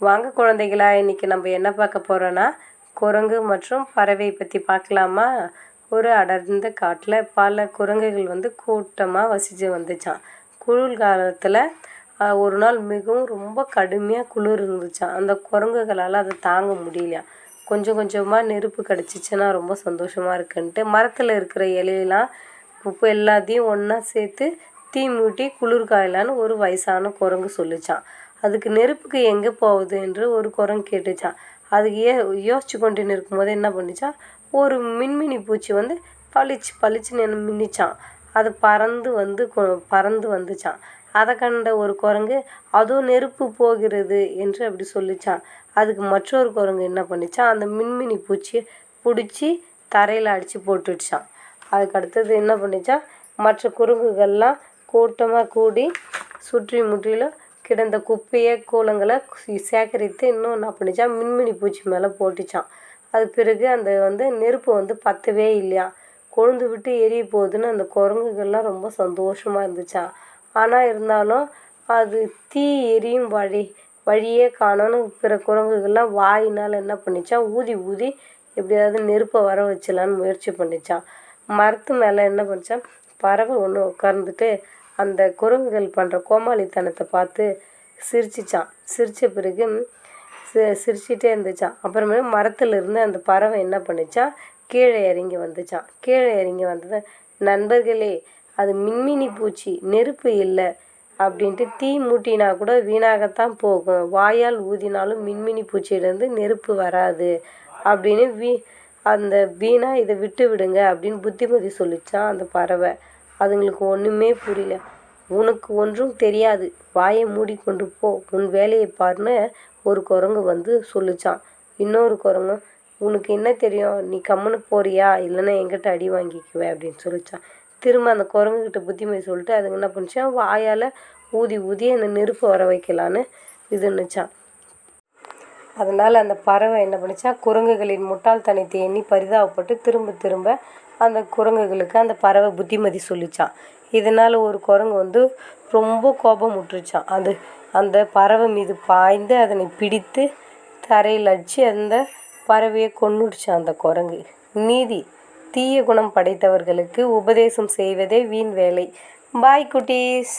வாங்க குழந்தைகளா இன்றைக்கி நம்ம என்ன பார்க்க போகிறோன்னா குரங்கு மற்றும் பறவை பற்றி பார்க்கலாமா? ஒரு அடர்ந்த காட்டில் பல குரங்குகள் வந்து கூட்டமாக வசித்து வந்துச்சான் குளிர் காலத்தில் ஒரு நாள் மிகவும் ரொம்ப கடுமையாக குளிர் இருந்துச்சான் அந்த குரங்குகளால் அதை தாங்க முடியலையா கொஞ்சம் கொஞ்சமாக நெருப்பு கிடச்சிச்சின்னா ரொம்ப சந்தோஷமாக இருக்குன்ட்டு மரத்தில் இருக்கிற இலையெல்லாம் உப்பு எல்லாத்தையும் ஒன்றா சேர்த்து தீ மூட்டி குளிர் காயலான்னு ஒரு வயசான குரங்கு சொல்லிச்சான் அதுக்கு நெருப்புக்கு எங்கே போகுது என்று ஒரு குரங்கு கேட்டுச்சான் அதுக்கு ஏ யோசிச்சு கொண்டு இருக்கும்போது என்ன பண்ணிச்சான் ஒரு மின்மினி பூச்சி வந்து பளிச்சு பளிச்சுன்னு என்ன மின்னிச்சான் அது பறந்து வந்து கொ- பறந்து வந்துச்சான் அதை கண்ட ஒரு குரங்கு அதுவும் நெருப்பு போகிறது என்று அப்படி சொல்லிச்சான் அதுக்கு மற்றொரு குரங்கு என்ன பண்ணிச்சான் அந்த மின்மினி பூச்சியை பிடிச்சி தரையில் அடித்து போட்டுடுச்சான் அதுக்கு அடுத்தது என்ன பண்ணிச்சான் மற்ற குரங்குகள்லாம் கூட்டமாக கூடி சுற்றி முற்றிலும் கிடந்த குப்பையை கூலங்களை சேகரித்து இன்னும் என்ன பண்ணிச்சான் மின்மினி பூச்சி மேலே போட்டுச்சான் அது பிறகு அந்த வந்து நெருப்பு வந்து பத்தவே இல்லையா? கொழுந்து விட்டு எரிய போகுதுன்னு அந்த குரங்குகள்லாம் ரொம்ப சந்தோஷமாக இருந்துச்சான் ஆனால் இருந்தாலும் அது தீ எரியும் வழி வழியே காணோன்னு பிற குரங்குகள்லாம் வாயினால் என்ன பண்ணிச்சான் ஊதி ஊதி எப்படியாவது நெருப்பை வர வச்சிடலான்னு முயற்சி பண்ணிச்சான் மரத்து மேலே என்ன பண்ணிச்சான் பறவை ஒன்று உட்கார்ந்துட்டு அந்த குரங்குகள் பண்ணுற கோமாளித்தனத்தை பார்த்து சிரிச்சிச்சான். சிரித்த பிறகு சி சிரிச்சிட்டே இருந்துச்சான். அப்புறமே மரத்துலேருந்து அந்த பறவை என்ன பண்ணிச்சான் கீழே இறங்கி வந்துச்சான். கீழே இறங்கி வந்தது நண்பர்களே அது மின்மினி பூச்சி நெருப்பு இல்லை அப்படின்ட்டு தீ மூட்டினா கூட வீணாகத்தான் போகும். வாயால் ஊதினாலும் மின்மினி பூச்சியிலேருந்து நெருப்பு வராது அப்படின்னு வீ அந்த வீணாக இதை விட்டு விடுங்க அப்படின்னு புத்திமதி சொல்லிச்சான் அந்த பறவை. அதுங்களுக்கு ஒன்றுமே புரியல. உனக்கு ஒன்றும் தெரியாது. வாயை மூடிக்கொண்டு போ. உன் வேலையை பாருன்னு ஒரு குரங்கு வந்து சொல்லிச்சான் இன்னொரு குரங்கு உனக்கு என்ன தெரியும்? நீ கம்முன்னு போறியா? இல்லைன்னா எங்கிட்ட அடி வாங்கிக்குவே அப்படின்னு சொல்லிச்சான் திரும்ப அந்த குரங்குகிட்ட புத்திமதி சொல்லிட்டு அதுங்க என்ன பண்ணுச்சான் வாயால் ஊதி ஊதி அந்த நெருப்பு வர வைக்கலான்னு இதுன்னுச்சான் அதனால் அந்த பறவை என்ன பண்ணிச்சா குரங்குகளின் முட்டாள்தனத்தை எண்ணி பரிதாபப்பட்டு திரும்ப திரும்ப அந்த குரங்குகளுக்கு அந்த பறவை புத்திமதி சொல்லிச்சான். இதனால் ஒரு குரங்கு வந்து ரொம்ப கோபம் முற்றுச்சான் அது அந்த பறவை மீது பாய்ந்து அதனை பிடித்து தரையில் அடித்து அந்த பறவையை கொண்டுடுச்சான் அந்த குரங்கு. நீதி தீய குணம் படைத்தவர்களுக்கு உபதேசம் செய்வதே வீண் வேலை. பாய் குட்டீஸ்.